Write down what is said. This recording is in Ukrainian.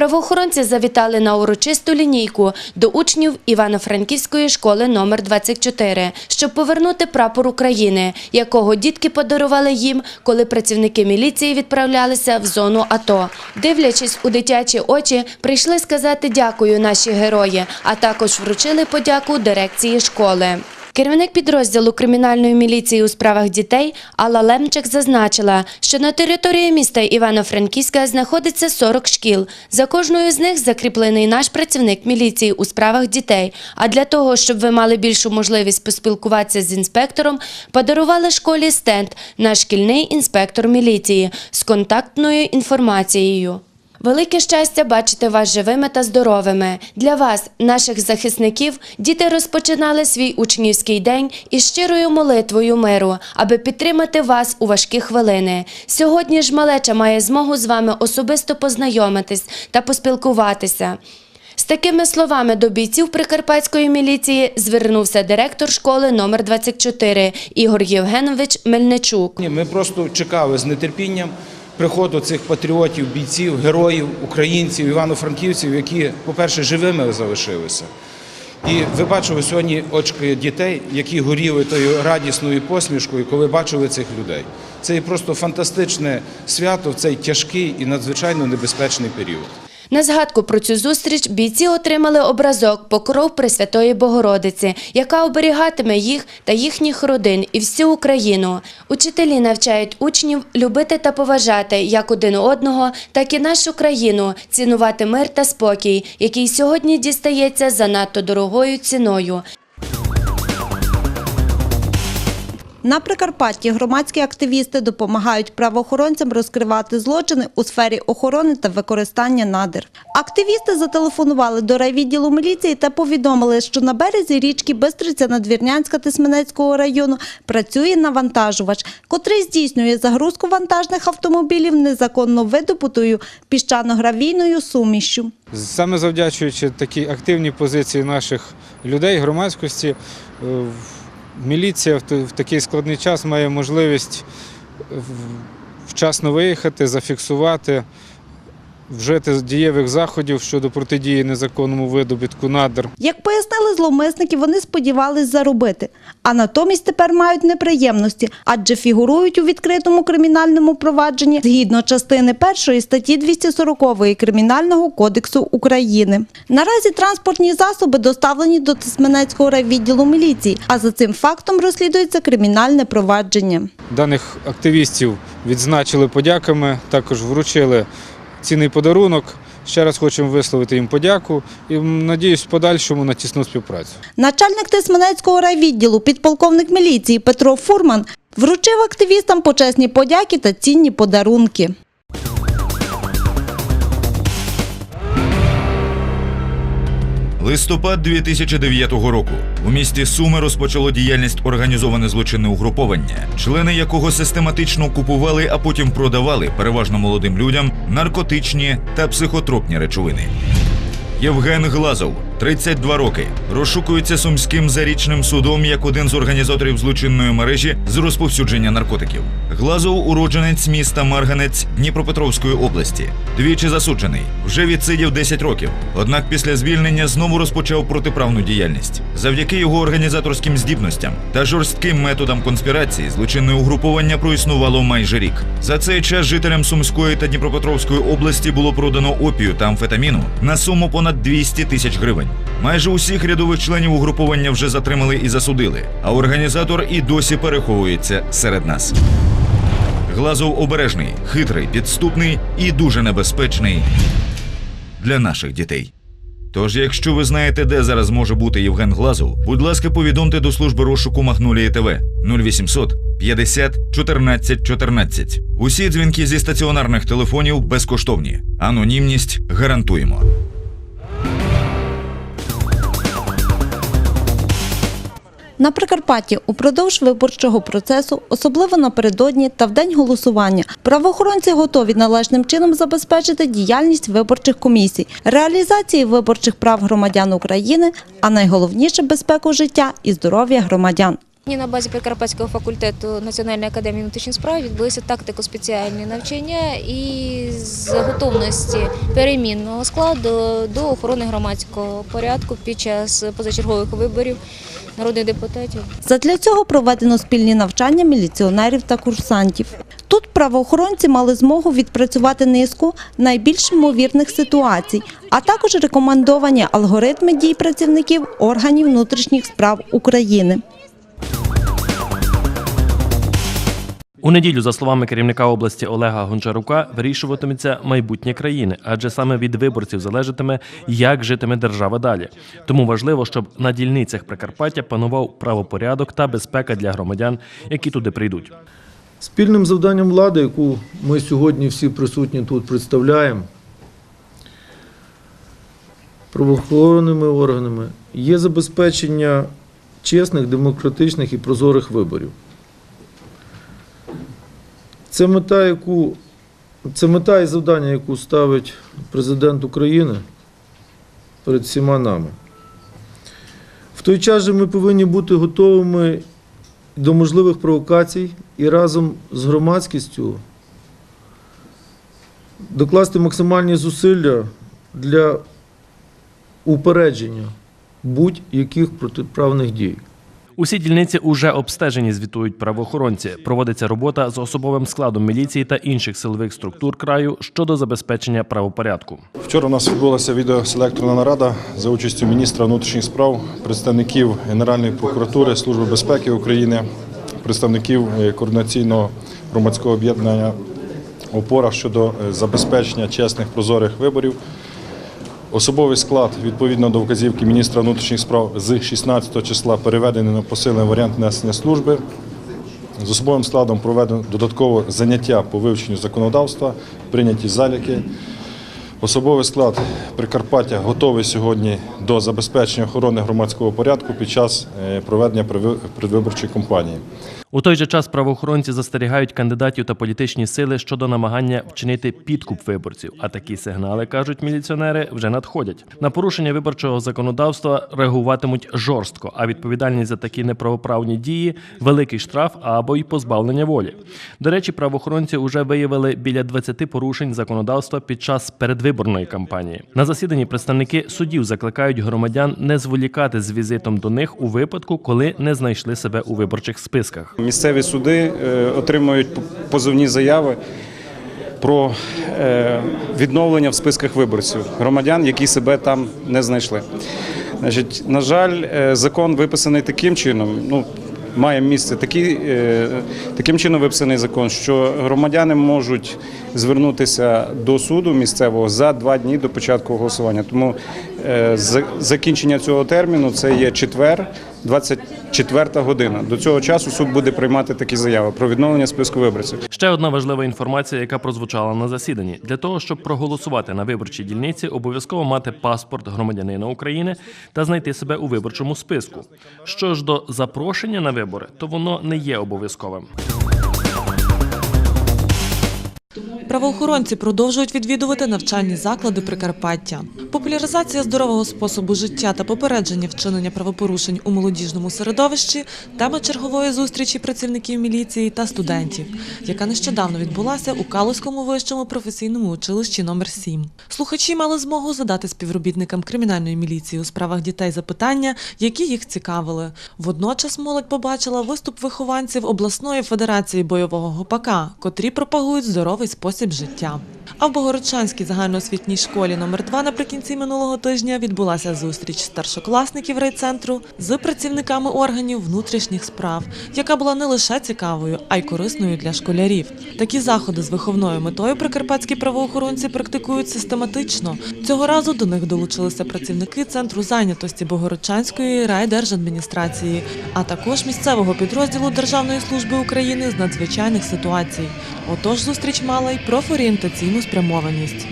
Правоохоронці завітали на урочисту лінійку до учнів Івано-Франківської школи номер 24, щоб повернути прапор України, якого дітки подарували їм, коли працівники міліції відправлялися в зону АТО. Дивлячись у дитячі очі, прийшли сказати дякую наші герої, а також вручили подяку дирекції школи. Керівник підрозділу кримінальної міліції у справах дітей Алла Лемчик зазначила, що на території міста Івано-Франківська знаходиться 40 шкіл. За кожною з них закріплений наш працівник міліції у справах дітей. А для того, щоб ви мали більшу можливість поспілкуватися з інспектором, подарували школі стенд «Наш шкільний інспектор міліції з контактною інформацією. Велике щастя бачити вас живими та здоровими. Для вас, наших захисників, діти розпочинали свій учнівський день із щирою молитвою миру, аби підтримати вас у важкі хвилини. Сьогодні ж малеча має змогу з вами особисто познайомитись та поспілкуватися. З такими словами до бійців прикарпатської міліції звернувся директор школи номер 24 Ігор Євгенович Мельничук. Ми просто чекали з нетерпінням приходу цих патріотів, бійців, героїв, українців, івано-франківців, які, по-перше, живими залишилися. І ви бачили сьогодні очки дітей, які горіли тою радісною посмішкою, коли бачили цих людей. Це є просто фантастичне свято в цей тяжкий і надзвичайно небезпечний період. На згадку про цю зустріч бійці отримали образок покров Пресвятої Богородиці, яка оберігатиме їх та їхніх родин і всю Україну. Учителі навчають учнів любити та поважати як один одного, так і нашу країну, цінувати мир та спокій, який сьогодні дістається занадто дорогою ціною. На Прикарпатті громадські активісти допомагають правоохоронцям розкривати злочини у сфері охорони та використання надр. Активісти зателефонували до райвідділу міліції та повідомили, що на березі річки Бистриця Надвірнянська Тисменецького району працює навантажувач, котрий здійснює загрузку вантажних автомобілів незаконно видобутою піщано-гравійною сумішю. Саме завдячуючи такій активній позиції наших людей, громадськості, е, міліція в такий складний час має можливість вчасно виїхати, зафіксувати, вжити дієвих заходів щодо протидії незаконному видобутку надр. Як пояснили зловмисники, вони сподівались заробити, а натомість тепер мають неприємності, адже фігурують у відкритому кримінальному провадженні згідно частини 1 статті 240 Кримінального кодексу України. Наразі транспортні засоби доставлені до Тисменецького райвідділу міліції, а за цим фактом розслідується кримінальне провадження. Даних активістів відзначили подяками, також вручили цінний подарунок. Ще раз хочемо висловити їм подяку і надіюсь в подальшому на тісну співпрацю. Начальник Тисменецького райвідділу, підполковник міліції Петро Фурман вручив активістам почесні подяки та цінні подарунки. Листопад 2009 року у місті Суми розпочало діяльність організоване злочинне угруповання, члени якого систематично купували, а потім продавали переважно молодим людям наркотичні та психотропні речовини. Євген Глазов, 32 роки, розшукується сумським зарічним судом як один з організаторів злочинної мережі з розповсюдження наркотиків. Глазов уродженець міста Марганець Дніпропетровської області. Двічі засуджений, вже відсидів 10 років. Однак після звільнення знову розпочав протиправну діяльність. Завдяки його організаторським здібностям та жорстким методам конспірації злочинне угруповання проіснувало майже рік. За цей час жителям Сумської та Дніпропетровської області було продано опію та амфетаміну на суму понад 200 тисяч гривень. Майже усіх рядових членів угруповання вже затримали і засудили, а організатор і досі переховується серед нас. Глазов обережний, хитрий, підступний і дуже небезпечний для наших дітей. Тож, якщо ви знаєте, де зараз може бути Євген Глазов, будь ласка, повідомте до служби розшуку Магнолії ТВ 0800 50 14 14. Усі дзвінки зі стаціонарних телефонів безкоштовні. Анонімність гарантуємо. На Прикарпатті упродовж виборчого процесу, особливо напередодні та в день голосування, правоохоронці готові належним чином забезпечити діяльність виборчих комісій, реалізації виборчих прав громадян України, а найголовніше безпеку життя і здоров'я громадян. На базі Прикарпатського факультету Національної академії внутрішніх справ відбулися тактико-спеціальні навчання і з готовності перемінного складу до охорони громадського порядку під час позачергових виборів народних депутатів. Задля цього проведено спільні навчання міліціонерів та курсантів. Тут правоохоронці мали змогу відпрацювати низку найбільш ймовірних ситуацій, а також рекомендовані алгоритми дій працівників органів внутрішніх справ України. У неділю, за словами керівника області Олега Гончарука, вирішуватиметься майбутнє країни, адже саме від виборців залежатиме, як житиме держава далі. Тому важливо, щоб на дільницях Прикарпаття панував правопорядок та безпека для громадян, які туди прийдуть. Спільним завданням влади, яку ми сьогодні всі присутні тут представляємо, правоохоронними органами, є забезпечення чесних, демократичних і прозорих виборів. Це мета, яку, це мета і завдання, яку ставить президент України перед всіма нами. В той час же ми повинні бути готовими до можливих провокацій і разом з громадськістю докласти максимальні зусилля для упередження будь-яких протиправних дій. Усі дільниці уже обстежені, звітують правоохоронці. Проводиться робота з особовим складом міліції та інших силових структур краю щодо забезпечення правопорядку. Вчора у нас відбулася відеоселекторна нарада за участю міністра внутрішніх справ, представників Генеральної прокуратури, Служби безпеки України, представників е, координаційного громадського об'єднання опора щодо е, забезпечення чесних прозорих виборів. Особовий склад відповідно до вказівки міністра внутрішніх справ з 16 числа переведений на посилений варіант несення служби. З особовим складом проведено додаткове заняття по вивченню законодавства, прийняті заліки. Особовий склад Прикарпаття готовий сьогодні до забезпечення охорони громадського порядку під час е, проведення предвиборчої кампанії. У той же час правоохоронці застерігають кандидатів та політичні сили щодо намагання вчинити підкуп виборців. А такі сигнали кажуть міліціонери вже надходять. На порушення виборчого законодавства реагуватимуть жорстко, а відповідальність за такі неправоправні дії великий штраф або й позбавлення волі. До речі, правоохоронці вже виявили біля 20 порушень законодавства під час передвиборної кампанії. На засіданні представники судів закликають громадян не зволікати з візитом до них у випадку, коли не знайшли себе у виборчих списках. Місцеві суди е, отримують позовні заяви про е, відновлення в списках виборців громадян, які себе там не знайшли. Значить, на жаль, е, закон виписаний таким чином. Ну, Має місце такий, таким чином виписаний закон, що громадяни можуть звернутися до суду місцевого за два дні до початку голосування. Тому закінчення цього терміну це є четвер, 24 година. До цього часу суд буде приймати такі заяви про відновлення списку виборців. Ще одна важлива інформація, яка прозвучала на засіданні. Для того, щоб проголосувати на виборчій дільниці, обов'язково мати паспорт громадянина України та знайти себе у виборчому списку. Що ж до запрошення на вибори, то воно не є обов'язковим. Правоохоронці продовжують відвідувати навчальні заклади Прикарпаття. Популяризація здорового способу життя та попередження вчинення правопорушень у молодіжному середовищі тема чергової зустрічі працівників міліції та студентів, яка нещодавно відбулася у Калузькому вищому професійному училищі номер 7 Слухачі мали змогу задати співробітникам кримінальної міліції у справах дітей запитання, які їх цікавили. Водночас молодь побачила виступ вихованців обласної федерації бойового гопака, котрі пропагують здоровий спосіб життя. А в Богородчанській загальноосвітній школі номер 2 наприкінці минулого тижня відбулася зустріч старшокласників райцентру з працівниками органів внутрішніх справ, яка була не лише цікавою, а й корисною для школярів. Такі заходи з виховною метою прикарпатські правоохоронці практикують систематично. Цього разу до них долучилися працівники центру зайнятості Богородчанської райдержадміністрації, а також місцевого підрозділу Державної служби України з надзвичайних ситуацій. Отож, зустріч мала й профорієнтаційну спрямованість.